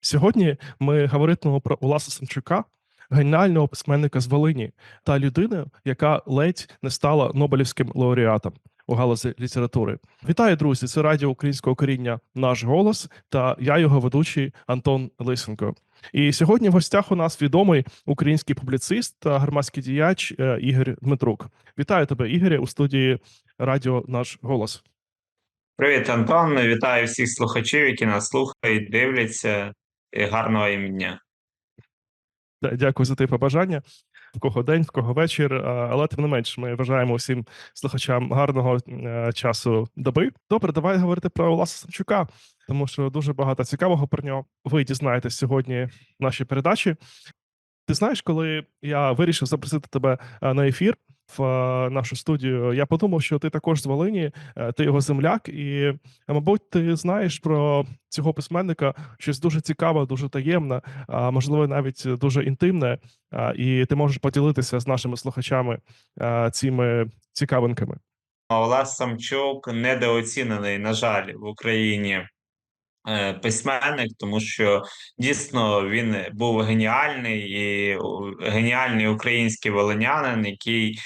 Сьогодні ми говоритимемо про Уласа Самчука, геніального письменника з Волині та людину, яка ледь не стала Нобелівським лауреатом у галузі літератури. Вітаю, друзі! Це радіо українського коріння Наш голос та я його ведучий Антон Лисенко. І сьогодні в гостях у нас відомий український публіцист та громадський діяч е, Ігор Дмитрук. Вітаю тебе, Ігоря, у студії Радіо Наш голос. Привіт, Антон. Вітаю всіх слухачів, які нас слухають, дивляться. І гарного їм. Дякую за те побажання. В кого день, в кого вечір. Але тим не менш, ми бажаємо всім слухачам гарного е, часу доби. Добре, давай говорити про Оласа Самчука, тому що дуже багато цікавого про нього. Ви дізнаєтесь сьогодні в нашій передачі. Ти знаєш, коли я вирішив запросити тебе е, на ефір в е, нашу студію, я подумав, що ти також з Волині, е, ти його земляк, і, е, мабуть, ти знаєш про цього письменника щось дуже цікаве, дуже таємне, а можливо, навіть дуже інтимне. І ти можеш поділитися з нашими слухачами цими цікавинками. Олег Самчук недооцінений, на жаль, в Україні письменник, тому що дійсно він був геніальний і геніальний український волинянин, який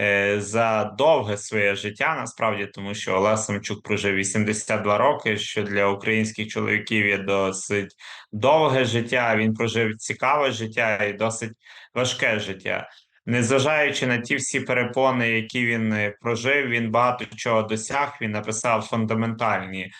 е, за довге своє життя, насправді, тому що Олег Самчук прожив 82 роки, що для українських чоловіків є досить довге життя. Він прожив цікаве життя і досить важке життя. Незважаючи на ті всі перепони, які він е, прожив, він багато чого досяг. Він написав фундаментальні е,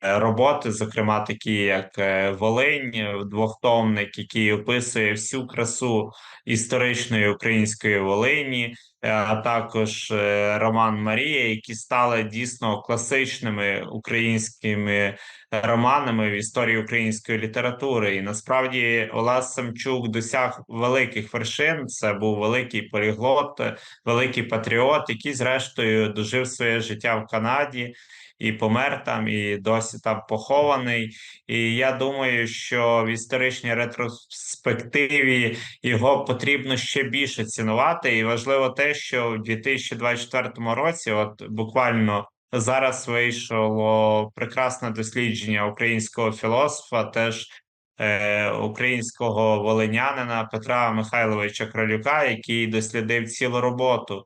роботи, зокрема такі як е, Волинь, е, двохтомник, який описує всю красу історичної української Волині, е, а також е, роман Марія, які стали дійсно класичними українськими романами в історії української літератури. І насправді Олег Самчук досяг великих вершин. Це був великий поліглот, великий патріот, який, зрештою, дожив своє життя в Канаді. І помер там, і досі там похований. І я думаю, що в історичній ретроспективі його потрібно ще більше цінувати. І важливо те, що в 2024 році, от буквально Зараз вийшло прекрасне дослідження українського філософа, теж е, українського волинянина Петра Михайловича Кролюка, який дослідив цілу роботу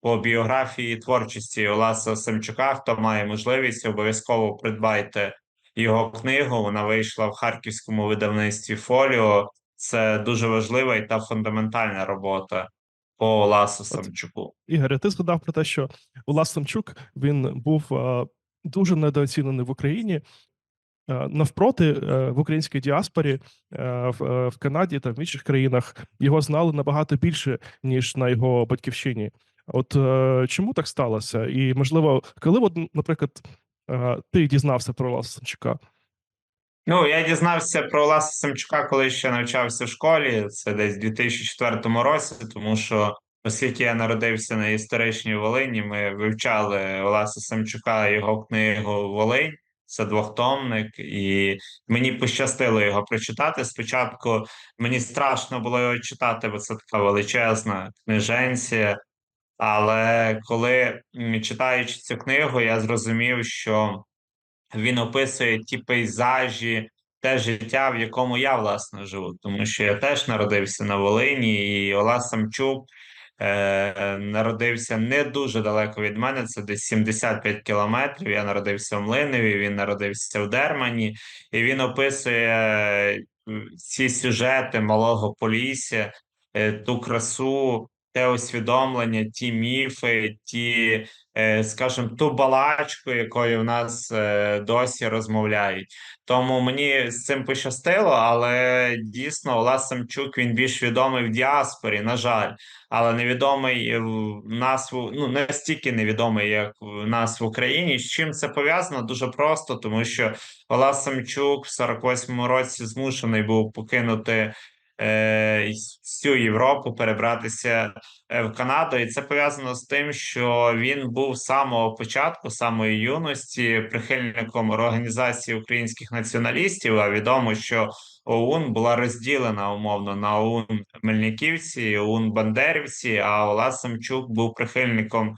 по біографії і творчості Олеса Семчука. Хто має можливість, обов'язково придбайте його книгу. Вона вийшла в харківському видавництві Фоліо. Це дуже важлива і та фундаментальна робота по Оласу Самчуку. Ігоре, ти згадав про те, що Улас Самчук він був е, дуже недооцінений в Україні. Е, Навпроти, е, в українській діаспорі в, Канаді та в інших країнах його знали набагато більше, ніж на його батьківщині. От чому так сталося? І можливо, коли, от, наприклад, ти дізнався про Уласа Самчука? Ну, я дізнався про Олеса Самчука, коли ще навчався в школі. Це десь у 2004 році, тому що, оскільки я народився на історичній Волині, ми вивчали Олеса Самчука його книгу Волинь. Це двохтомник, і мені пощастило його прочитати. Спочатку мені страшно було його читати, бо це така величезна книженція. Але коли читаючи цю книгу, я зрозумів, що він описує ті пейзажі, те життя, в якому я власне живу, тому що я теж народився на Волині, і Олег Самчук е, народився не дуже далеко від мене. Це десь 75 кілометрів. Я народився в Млинові, він народився в Дермані, і він описує е, ці сюжети малого Полісся, е, ту красу. Те усвідомлення, ті міфи, ті е, скажімо, ту балачку, якою в нас е, досі розмовляють. Тому мені з цим пощастило, але дійсно Олег Самчук він більш відомий в діаспорі, на жаль, але невідомий в нас ну не стільки невідомий, як в нас в Україні. З чим це пов'язано? Дуже просто, тому що Олег Самчук в 48-му році змушений був покинути. Е, Всю Європу перебратися е, в Канаду, і це пов'язано з тим, що він був з самого початку, самої юності, прихильником організації українських націоналістів. А відомо, що ОУН була розділена умовно на ОУН Мельниківці, ОУН Бандерівці. А Олег Самчук був прихильником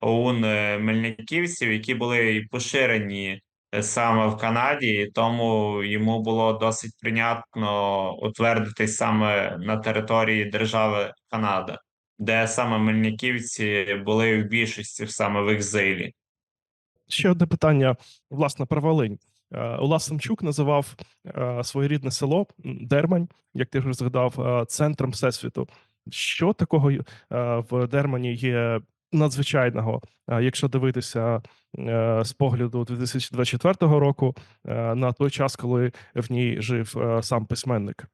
ОУН е, Мельниківців, які були і поширені саме в Канаді, тому йому було досить прийнятно утвердитись саме на території держави Канада, де саме мельниківці були в більшості саме в екзилі. Ще одне питання, власне, про Волинь. Е, Олас Самчук називав е, своє рідне село Дермань, як ти вже згадав, е, центром всесвіту. Що такого е, в Дермані є надзвичайного, е, якщо дивитися е, з погляду 2024 року е, на той час, коли в ній жив сам письменник?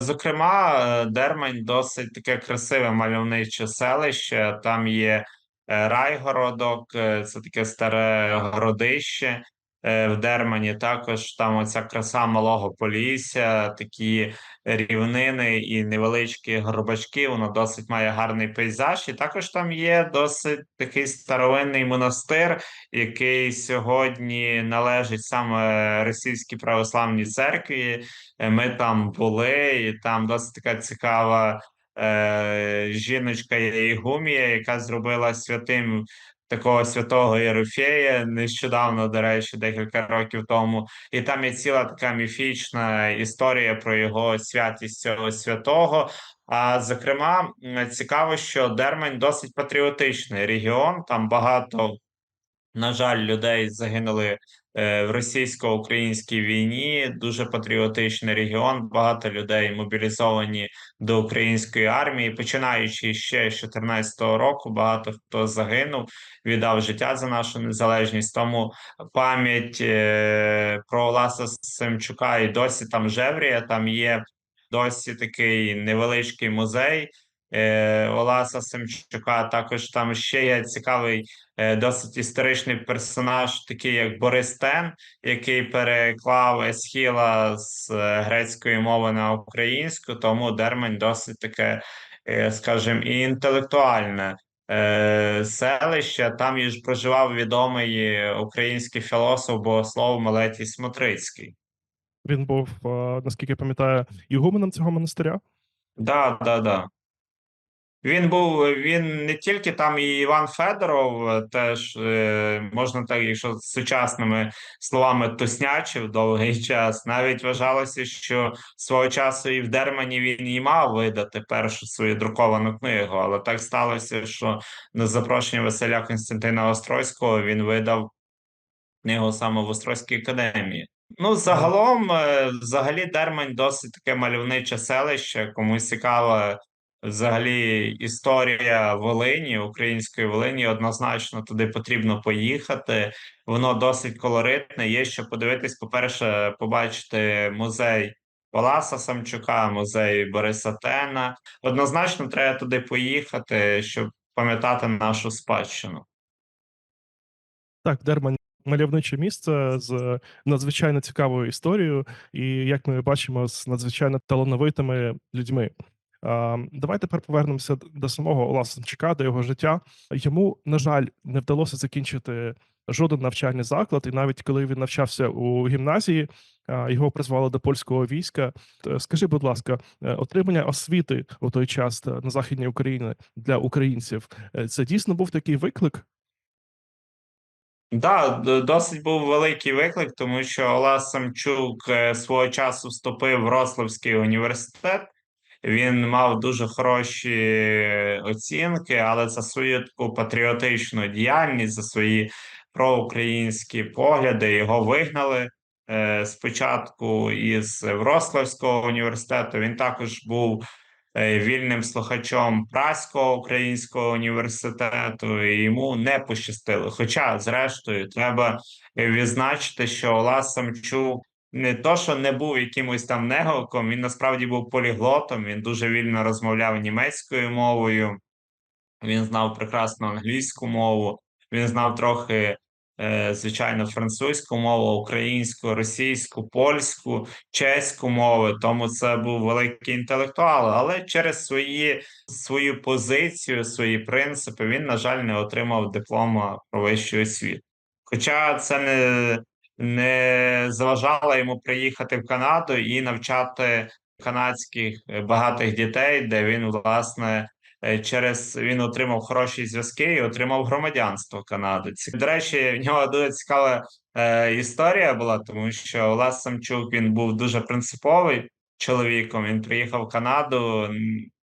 Зокрема, дермень досить таке красиве мальовниче селище. Там є райгородок, це таке старе городище в Дермані. Також там оця краса малого Полісся, такі рівнини і невеличкі горбачки. Воно досить має гарний пейзаж. І також там є досить такий старовинний монастир, який сьогодні належить саме російській православній церкві. Е, Ми там були, і там досить така цікава е, жіночка Єгумія, яка зробила святим такого святого Єрофея нещодавно, до речі, декілька років тому. І там є ціла така міфічна історія про його святість цього святого. А зокрема, цікаво, що Дермань досить патріотичний регіон. Там багато, на жаль, людей загинули в російсько-українській війні. Дуже патріотичний регіон. Багато людей мобілізовані до української армії, починаючи ще з 2014 року. Багато хто загинув, віддав життя за нашу незалежність. Тому пам'ять е, про Оласа Семчука і досі там жевріє. Там є досі такий невеличкий музей. Е, Оласа Семчука також там ще є цікавий е, досить історичний персонаж, такий як Борис Тен, який переклав Есхіла з е, грецької мови на українську, тому Дермань досить таке, е, скажімо, і інтелектуальне селище. Там і ж проживав відомий український філософ богослов Мелетій Смотрицький. Він був, наскільки я пам'ятаю, ігуменом цього монастиря. Да, да, да. Він був він не тільки там і Іван Федоров, теж е, можна так, якщо сучасними словами туснячив довгий час. Навіть вважалося, що свого часу і в Дермані він і мав видати першу свою друковану книгу, але так сталося, що на запрошення Василя Константина Острозького він видав книгу саме в Острозькій академії. Ну, загалом, е, взагалі, Дермань досить таке мальовниче селище. Комусь цікава взагалі історія Волині, української Волині. Однозначно туди потрібно поїхати. Воно досить колоритне. Є що подивитись. По-перше, побачити музей Паласа Самчука, музей Бориса Тена. Однозначно, треба туди поїхати, щоб пам'ятати нашу спадщину. Так, Дермань мальовниче місце з надзвичайно цікавою історією, і як ми бачимо, з надзвичайно талановитими людьми. А, Давай тепер повернемося до самого Оласа Самчука, до його життя. Йому, на жаль, не вдалося закінчити жоден навчальний заклад, і навіть коли він навчався у гімназії, його призвали до польського війська. Скажи, будь ласка, е, отримання освіти у той час е, на західній Україні для українців е, це дійсно був такий виклик? Да, досить був великий виклик, тому що Олас Самчук е, свого часу вступив в Рославський університет. Він мав дуже хороші оцінки, але за свою таку патріотичну діяльність, за свої проукраїнські погляди його вигнали е, спочатку із Врославського університету. Він також був е, вільним слухачом Праського українського університету, і йому не пощастило. Хоча, зрештою, треба відзначити, що Олас Самчук не то, що не був якимось там неговком, він насправді був поліглотом. Він дуже вільно розмовляв німецькою мовою. Він знав прекрасно англійську мову. Він знав трохи, е, звичайно, французьку мову, українську, російську, польську, чеську мови. Тому це був великий інтелектуал. Але через свої свою позицію, свої принципи, він, на жаль, не отримав диплома про вищу освіту. Хоча це не, не заважало йому приїхати в Канаду і навчати канадських е, багатих дітей, де він, власне, е, через він отримав хороші зв'язки і отримав громадянство Канади. До речі, в нього дуже цікава е, історія була, тому що Олег Самчук він був дуже принциповий чоловіком. Він приїхав в Канаду,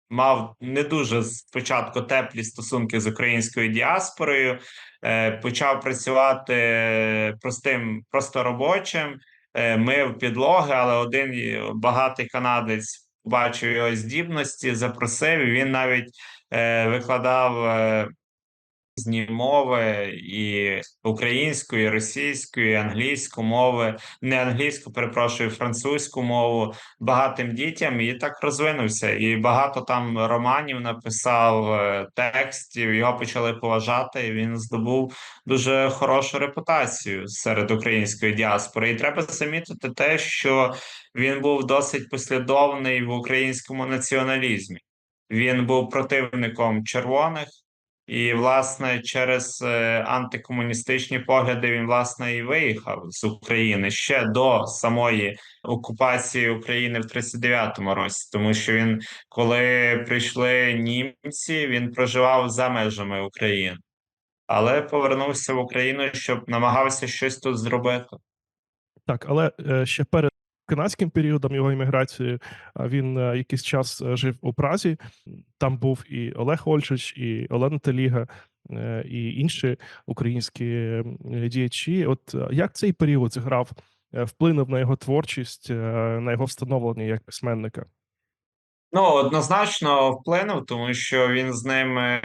мав не дуже спочатку теплі стосунки з українською діаспорою, е, почав працювати простим, просто робочим, е, мив підлоги, але один багатий канадець бачив його здібності, запросив. Він навіть е, викладав. Різні мови і українську, і російську, і англійську мови, не англійську, перепрошую, французьку мову багатим дітям і так розвинувся. І багато там романів написав е, текстів. Його почали поважати. і Він здобув дуже хорошу репутацію серед української діаспори. І треба замітити те, що він був досить послідовний в українському націоналізмі. Він був противником червоних. І, власне, через е, антикомуністичні погляди він власне і виїхав з України ще до самої окупації України в 39-му році, тому що він, коли прийшли німці, він проживав за межами України, але повернувся в Україну, щоб намагався щось тут зробити. Так, але е, ще перед канадським періодом його імміграції а, він е, якийсь час е, жив у Празі. Там був і Олег Ольчич, і Олена Теліга, е, і інші українські діячі. От як цей період зіграв, вплинув на його творчість, на його встановлення як письменника? Ну, однозначно вплинув, тому що він з ними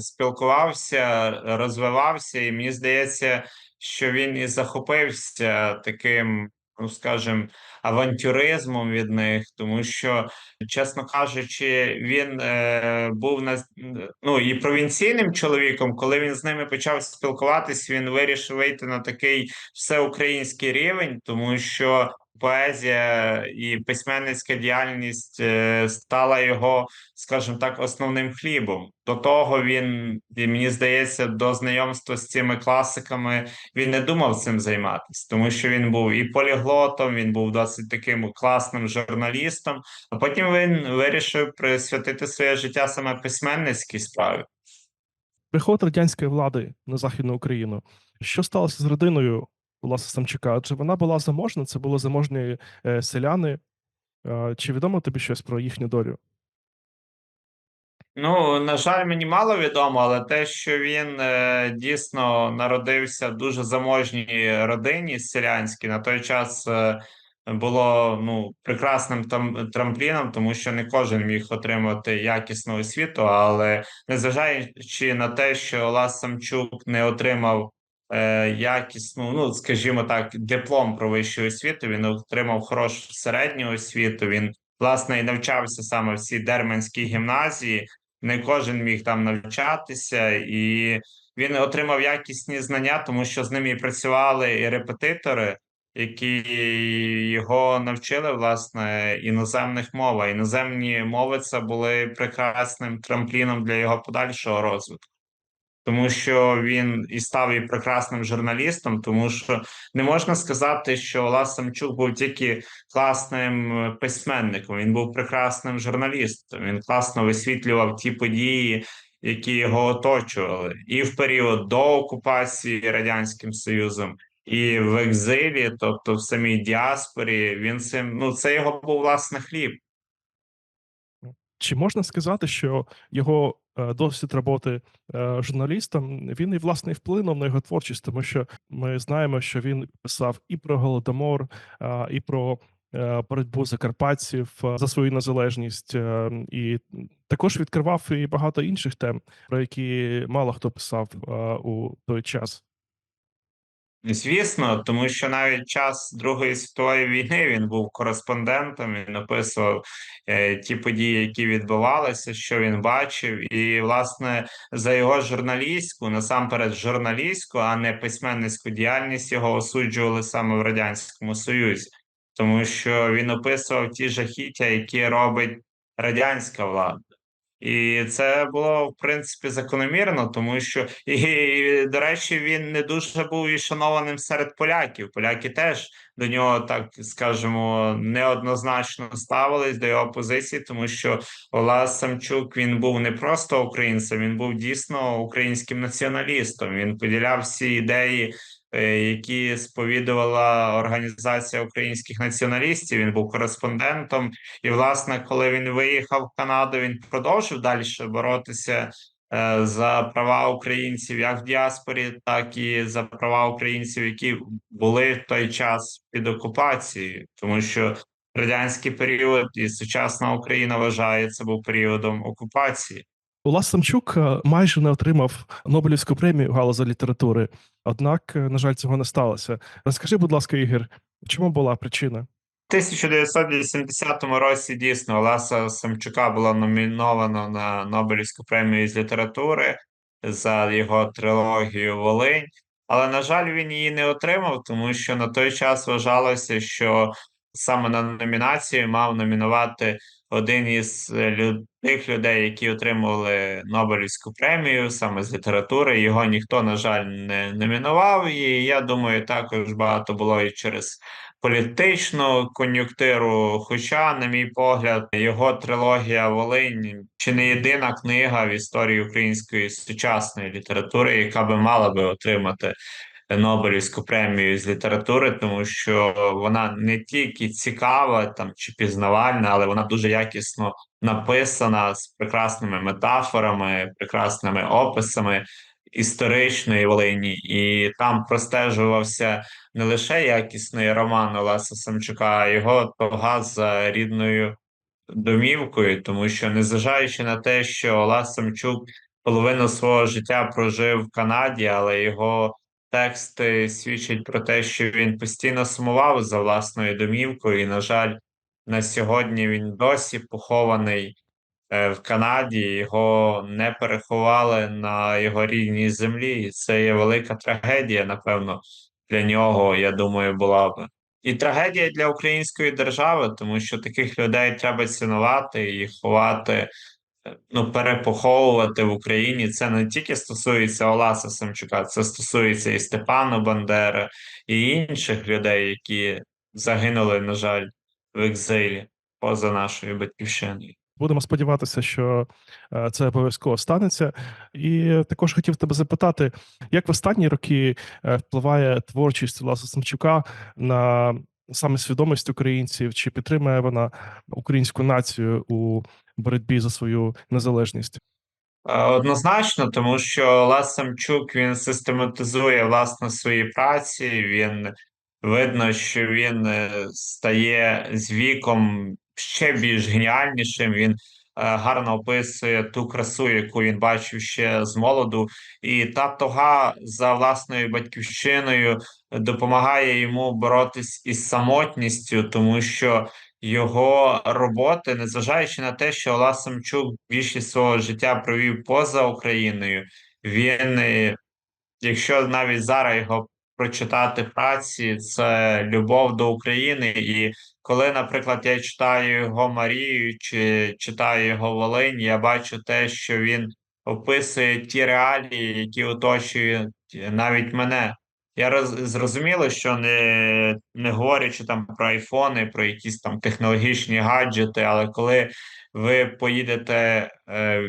спілкувався, розвивався, і мені здається, що він і захопився таким, ну скажем, авантюризмом від них, тому що, чесно кажучи, він е, був на ну і провінційним чоловіком. Коли він з ними почав спілкуватись, він вирішив вийти на такий всеукраїнський рівень, тому що поезія і письменницька діяльність е, стала його, скажімо так, основним хлібом. До того він, мені здається, до знайомства з цими класиками він не думав цим займатися, тому що він був і поліглотом, він був досить таким класним журналістом. А потім він вирішив присвятити своє життя саме письменницькій справі. Приход радянської влади на Західну Україну. Що сталося з родиною Власа Самчука? Адже вона була заможна, це були заможні е, селяни. Е, Чи відомо тобі щось про їхню долю? Ну, на жаль, мені мало відомо, але те, що він е, дійсно народився в дуже заможній родині селянській, на той час е, було ну, прекрасним там трампліном, тому що не кожен міг отримати якісну освіту, але незважаючи на те, що Олас Самчук не отримав якісну, ну скажімо так, диплом про вищу освіту, він отримав хорошу середню освіту. Він власне і навчався саме в цій Дерманській гімназії не кожен міг там навчатися, і він отримав якісні знання, тому що з ним і працювали і репетитори, які його навчили власне іноземних мов. Іноземні мови це були прекрасним трампліном для його подальшого розвитку. Тому що він і став і прекрасним журналістом, тому що не можна сказати, що Олас Самчук був тільки класним е, письменником. Він був прекрасним журналістом. Він класно висвітлював ті події, які його оточували, і в період до окупації радянським союзом, і в екзилі, тобто в самій діаспорі. Він цим ну це його був власне хліб. Чи можна сказати, що його досвід роботи е, журналістом він і власне вплинув на його творчість, тому що ми знаємо, що він писав і про голодомор, е, і про е, боротьбу закарпатців е, за свою незалежність, е, і також відкривав і багато інших тем, про які мало хто писав е, у той час. Звісно, тому що навіть час Другої світової війни він був кореспондентом, він описував е, ті події, які відбувалися, що він бачив, і власне за його журналістську, насамперед журналістську, а не письменницьку діяльність його осуджували саме в радянському союзі, тому що він описував ті жахіття, які робить радянська влада. І це було в принципі закономірно, тому що і, до речі, він не дуже був і шанованим серед поляків. Поляки теж до нього, так скажемо, неоднозначно ставились до його позиції, тому що Олас Самчук він був не просто українцем, він був дійсно українським націоналістом. Він поділяв всі ідеї які сповідувала Організація українських націоналістів. Він був кореспондентом. І, власне, коли він виїхав в Канаду, він продовжив далі боротися е, за права українців як в діаспорі, так і за права українців, які були в той час під окупацією, тому що радянський період і сучасна Україна вважається був періодом окупації. Улас Самчук е, майже не отримав Нобелівську премію галузі літератури, однак, е, на жаль, цього не сталося. Розкажи, будь ласка, Ігор, чому була причина? В 1980 році дійсно Олеса Самчука була номінована на Нобелівську премію з літератури за його трилогію Волинь. Але, на жаль, він її не отримав, тому що на той час вважалося, що саме на номінацію мав номінувати один із е, тих людей, які отримували Нобелівську премію саме з літератури. Його ніхто, на жаль, не номінував. І я думаю, також багато було і через політичну кон'юнктуру. Хоча, на мій погляд, його трилогія Волинь чи не єдина книга в історії української сучасної літератури, яка би мала би отримати Нобелівську премію з літератури, тому що вона не тільки цікава там чи пізнавальна, але вона дуже якісно написана з прекрасними метафорами, прекрасними описами історичної Волині, і там простежувався не лише якісний роман Олеса Самчука, а його туга за рідною домівкою, тому що незважаючи на те, що Олес Самчук половину свого життя прожив в Канаді, але його тексти свідчать про те, що він постійно сумував за власною домівкою, і, на жаль, на сьогодні він досі похований е, в Канаді, його не переховали на його рідній землі, і це є велика трагедія, напевно, для нього, я думаю, була б. І трагедія для української держави, тому що таких людей треба цінувати і ховати, ну, перепоховувати в Україні. Це не тільки стосується Оласа Самчука, це стосується і Степана Бандери, і інших людей, які загинули, на жаль, в екзилі поза нашою батьківщиною. Будемо сподіватися, що е, це обов'язково станеться. І також хотів тебе запитати, як в останні роки е, впливає творчість Власа Самчука на саме свідомість українців, чи підтримує вона українську націю у боротьбі за свою незалежність? Е, Однозначно, тому що Лес Самчук він систематизує власне свої праці. Він видно, що він е, стає з віком ще більш геніальнішим. Він гарно описує ту красу, яку він бачив ще з молоду, і та тога за власною батьківщиною допомагає йому боротись із самотністю, тому що його роботи, незважаючи на те, що Олег Самчук більшість свого життя провів поза Україною, він, е, якщо навіть зараз його прочитати праці, це любов до України. І коли, наприклад, я читаю його Марію чи читаю його Волинь, я бачу те, що він описує ті реалії, які оточують навіть мене. Я роз, зрозуміло, що не, не говорячи там про айфони, про якісь там технологічні гаджети, але коли ви поїдете е,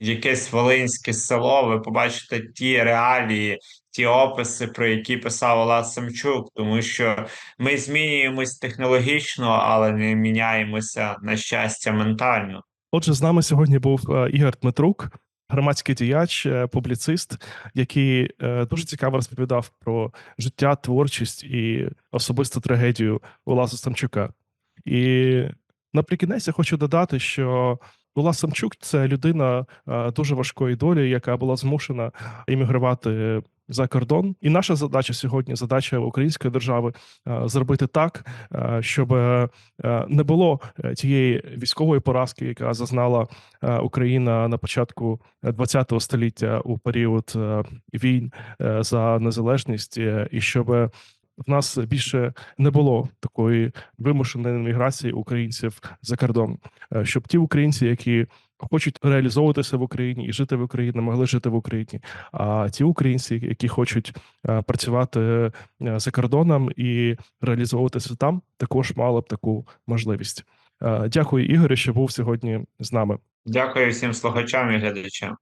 в якесь волинське село, ви побачите ті реалії, ті описи, про які писав Олег Самчук, тому що ми змінюємось технологічно, але не міняємося на щастя ментально. Отже, з нами сьогодні був е, Ігор Дмитрук, громадський діяч, е, публіцист, який е, дуже цікаво розповідав про життя, творчість і особисту трагедію Уласа Самчука. І наприкінець я хочу додати, що Улас Самчук це людина дуже важкої долі, яка була змушена іммігрувати за кордон. І наша задача сьогодні, задача української держави, е, зробити так, е, щоб е, не було тієї військової поразки, яка зазнала Україна на початку ХХ століття у період війн за незалежність, і щоб в нас більше не було такої вимушеної міграції українців за кордон, щоб ті українці, які хочуть реалізовуватися в Україні і жити в Україні, могли жити в Україні. А ті українці, які хочуть е, працювати е, за кордоном і реалізовуватися там, також мали б таку можливість. Е, Дякую, Ігорю, що був сьогодні з нами. Дякую всім слухачам і глядачам.